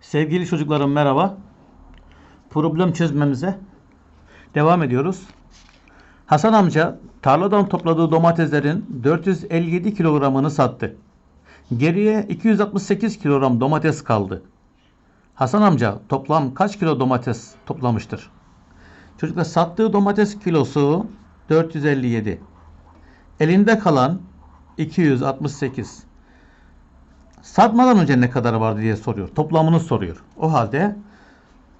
Sevgili çocuklarım merhaba. Problem çözmemize devam ediyoruz. Hasan amca tarladan topladığı domateslerin 457 kilogramını sattı. Geriye 268 kilogram domates kaldı. Hasan amca toplam kaç kilo domates toplamıştır? Çocuklar sattığı domates kilosu 457. Elinde kalan 268. Satmadan önce ne kadar vardı diye soruyor. Toplamını soruyor. O halde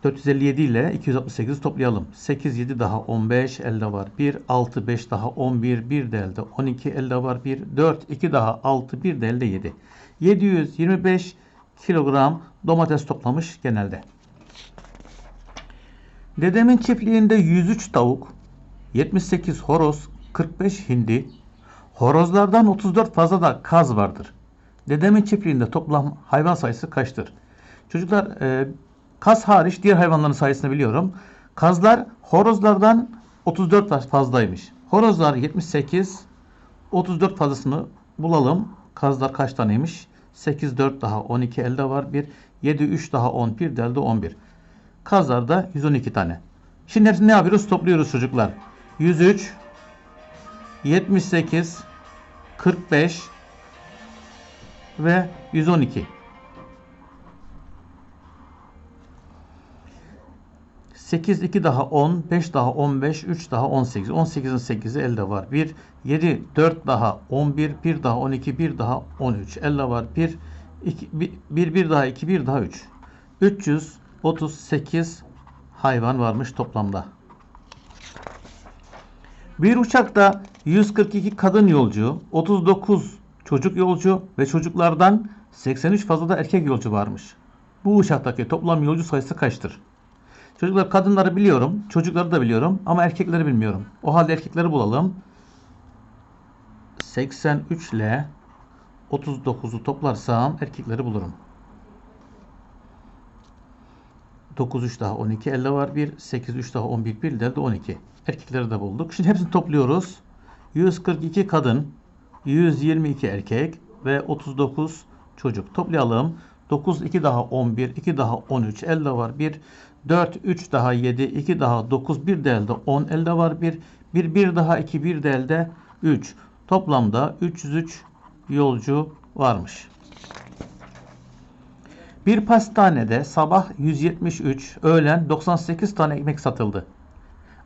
457 ile 268 toplayalım. 8, 7 daha 15 elde var. 1, 6, 5 daha 11, 1 de elde 12 elde var. 1, 4, 2 daha 6, 1 de elde 7. 725 kilogram domates toplamış genelde. Dedemin çiftliğinde 103 tavuk, 78 horoz, 45 hindi, horozlardan 34 fazla da kaz vardır. Dedemin çiftliğinde toplam hayvan sayısı kaçtır? Çocuklar e, kaz hariç diğer hayvanların sayısını biliyorum. Kazlar horozlardan 34 fazlaymış. Horozlar 78, 34 fazlasını bulalım. Kazlar kaç taneymiş? 8, 4 daha 12 elde var. 1, 7, 3 daha 10, 1 de elde 11. Kazlarda 112 tane. Şimdi hepsini ne yapıyoruz? Topluyoruz çocuklar. 103, 78, 45 ve 112. 8, 2 daha 10, 5 daha 15, 3 daha 18. 18'in 8'i elde var. 1, 7, 4 daha 11, 1 daha 12, 1 daha 13. Elde var. 1, 2, 1, 1 daha 2, 1 daha 3. 338 hayvan varmış toplamda. Bir uçakta 142 kadın yolcu, 39 çocuk yolcu ve çocuklardan 83 fazla da erkek yolcu varmış. Bu uçaktaki toplam yolcu sayısı kaçtır? Çocuklar kadınları biliyorum, çocukları da biliyorum ama erkekleri bilmiyorum. O halde erkekleri bulalım. 83 ile 39'u toplarsam erkekleri bulurum. 9 3 daha 12 elde var 1 8 3 daha 11 1 elde 12 erkekleri de bulduk şimdi hepsini topluyoruz 142 kadın 122 erkek ve 39 çocuk. Toplayalım. 9 2 daha 11 2 daha 13 elde var 1 4 3 daha 7 2 daha 9 1 de elde 10 elde var 1 1 1 daha 2 1 de elde 3 toplamda 303 yolcu varmış. Bir pastanede sabah 173, öğlen 98 tane ekmek satıldı.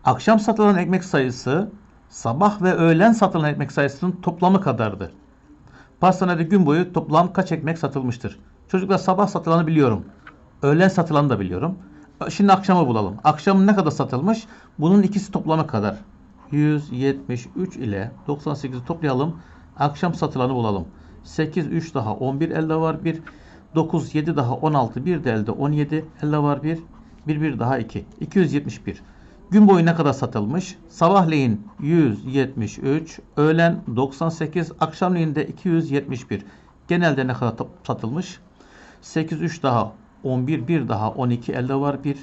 Akşam satılan ekmek sayısı sabah ve öğlen satılan ekmek sayısının toplamı kadardı. Pastanede gün boyu toplam kaç ekmek satılmıştır? Çocuklar sabah satılanı biliyorum. Öğlen satılanı da biliyorum. Şimdi akşamı bulalım. Akşam ne kadar satılmış? Bunun ikisi toplamı kadar. 173 ile 98'i toplayalım. Akşam satılanı bulalım. 8, 3 daha 11 elde var 1. 9, 7 daha 16, 1 de elde 17, elde var 1. 1, 1 daha 2. 271. Gün boyu ne kadar satılmış? Sabahleyin 173, öğlen 98, akşamleyin de 271. Genelde ne kadar satılmış? 8, 3 daha 11, 1 daha 12, elde var 1.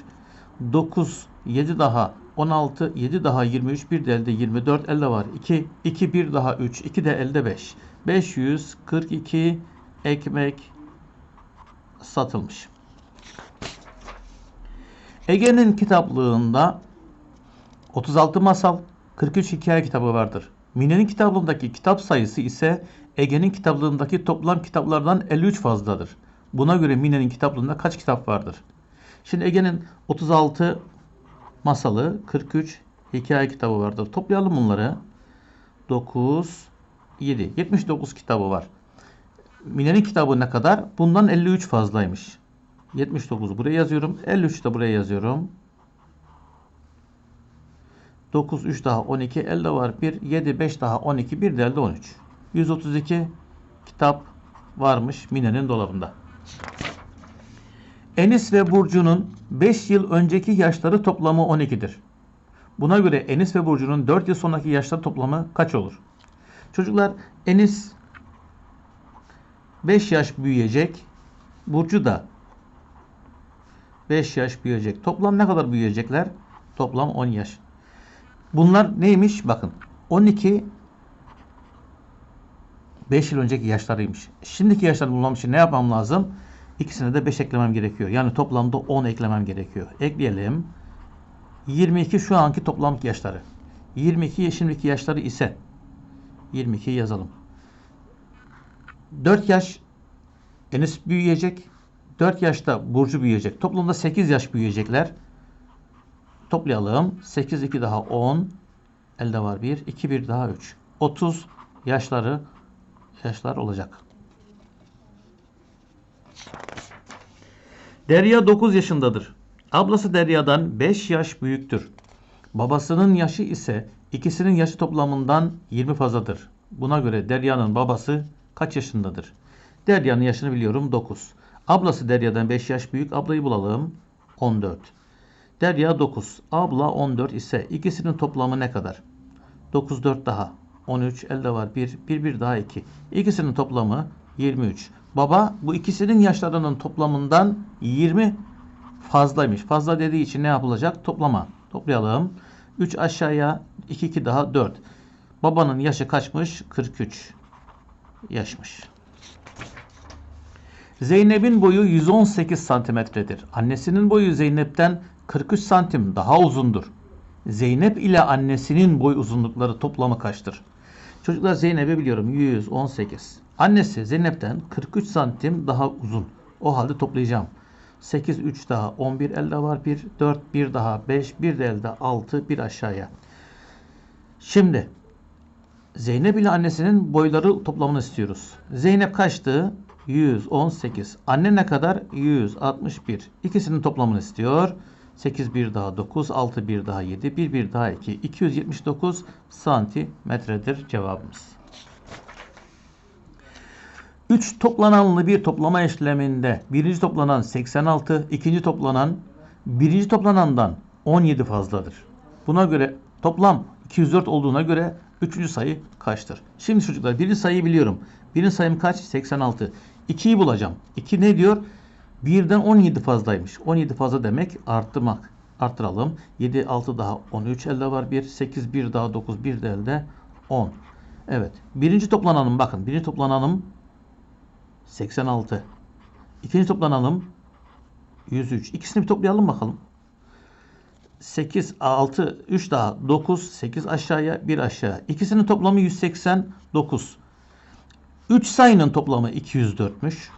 9, 7 daha 16, 7 daha 23, 1 de elde 24, elde var 2. 2, 1 daha 3, 2 de elde 5. 542 ekmek satılmış. Ege'nin kitaplığında 36 masal, 43 hikaye kitabı vardır. Mine'nin kitaplığındaki kitap sayısı ise Ege'nin kitaplığındaki toplam kitaplardan 53 fazladır. Buna göre Mine'nin kitaplığında kaç kitap vardır? Şimdi Ege'nin 36 masalı, 43 hikaye kitabı vardır. Toplayalım bunları. 9, 7, 79 kitabı var. Mine'nin kitabı ne kadar? Bundan 53 fazlaymış. 79 buraya yazıyorum. 53 de buraya yazıyorum. 9, 3 daha 12, elde var 1, 7, 5 daha 12, 1 de elde 13. 132 kitap varmış Mine'nin dolabında. Enis ve Burcu'nun 5 yıl önceki yaşları toplamı 12'dir. Buna göre Enis ve Burcu'nun 4 yıl sonraki yaşları toplamı kaç olur? Çocuklar Enis 5 yaş büyüyecek. Burcu da 5 yaş büyüyecek. Toplam ne kadar büyüyecekler? Toplam 10 yaş. Bunlar neymiş? Bakın 12 5 yıl önceki yaşlarıymış. Şimdiki yaşlarını bulmam için ne yapmam lazım? İkisine de 5 eklemem gerekiyor. Yani toplamda 10 eklemem gerekiyor. Ekleyelim. 22 şu anki toplam yaşları. 22 şimdiki yaşları ise 22 yazalım. 4 yaş Enis büyüyecek. 4 yaşta Burcu büyüyecek. Toplamda 8 yaş büyüyecekler. Toplayalım. 8 2 daha 10. Elde var 1. 2 1 daha 3. 30 yaşları yaşlar olacak. Derya 9 yaşındadır. Ablası Derya'dan 5 yaş büyüktür. Babasının yaşı ise ikisinin yaşı toplamından 20 fazladır. Buna göre Derya'nın babası kaç yaşındadır? Derya'nın yaşını biliyorum 9. Ablası Derya'dan 5 yaş büyük. Ablayı bulalım. 14. Derya 9. Abla 14 ise ikisinin toplamı ne kadar? 9 4 daha. 13 elde var 1. 1 1 daha 2. İkisinin toplamı 23. Baba bu ikisinin yaşlarının toplamından 20 fazlaymış. Fazla dediği için ne yapılacak? Toplama. Toplayalım. 3 aşağıya 2 2 daha 4. Babanın yaşı kaçmış? 43 yaşmış. Zeynep'in boyu 118 santimetredir. Annesinin boyu Zeynep'ten 43 santim daha uzundur. Zeynep ile annesinin boy uzunlukları toplamı kaçtır? Çocuklar Zeynep'i biliyorum 118. Annesi Zeynep'ten 43 santim daha uzun. O halde toplayacağım. 8 3 daha 11 elde var 1 4 1 daha 5 1 de elde 6 bir aşağıya. Şimdi Zeynep ile annesinin boyları toplamını istiyoruz. Zeynep kaçtı? 118. Anne ne kadar? 161. İkisinin toplamını istiyor. 8 bir daha 9, 6 bir daha 7, 1 bir daha 2. 279 santimetredir cevabımız. 3 toplananlı bir toplama işleminde birinci toplanan 86, ikinci toplanan birinci toplanandan 17 fazladır. Buna göre toplam 204 olduğuna göre üçüncü sayı kaçtır? Şimdi çocuklar birinci sayıyı biliyorum. Birinci sayım kaç? 86. 2'yi bulacağım. 2 ne diyor? 1'den 17 fazlaymış. 17 fazla demek arttırmak. Arttıralım. 7, 6 daha 13 elde var. 1, 8, 1 daha 9, 1 de elde 10. Evet. Birinci toplananım bakın. Birinci toplananım 86. İkinci toplananım 103. İkisini bir toplayalım bakalım. 8, 6, 3 daha 9, 8 aşağıya 1 aşağı. İkisinin toplamı 189. 3 sayının toplamı 204'müş.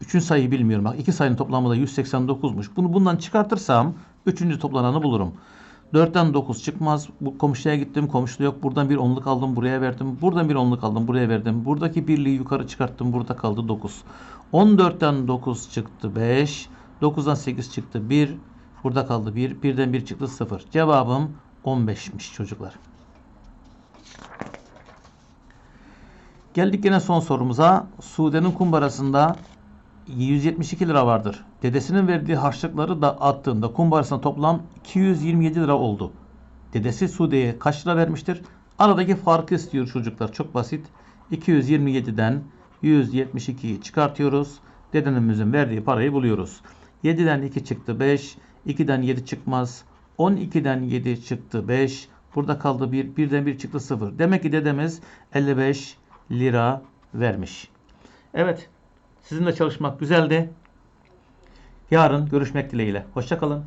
Üçüncü sayıyı bilmiyorum. Bak iki sayının toplamı da 189'muş. Bunu bundan çıkartırsam üçüncü toplananı bulurum. 4'ten 9 çıkmaz. Bu komşuya gittim. Komşuda yok. Buradan bir onluk aldım. Buraya verdim. Buradan bir onluk aldım. Buraya verdim. Buradaki birliği yukarı çıkarttım. Burada kaldı 9. 14'ten 9 çıktı 5. 9'dan 8 çıktı 1. Burada kaldı 1. 1'den 1 çıktı 0. Cevabım 15'miş çocuklar. Geldik yine son sorumuza. Sude'nin kumbarasında 172 lira vardır. Dedesinin verdiği harçlıkları da attığında kumbarasına toplam 227 lira oldu. Dedesi Sude'ye kaç lira vermiştir? Aradaki farkı istiyor çocuklar. Çok basit. 227'den 172'yi çıkartıyoruz. Dedemizin verdiği parayı buluyoruz. 7'den 2 çıktı 5. 2'den 7 çıkmaz. 12'den 7 çıktı 5. Burada kaldı 1. 1'den 1 çıktı 0. Demek ki dedemiz 55 lira vermiş. Evet. Sizinle çalışmak güzeldi. Yarın görüşmek dileğiyle. Hoşçakalın.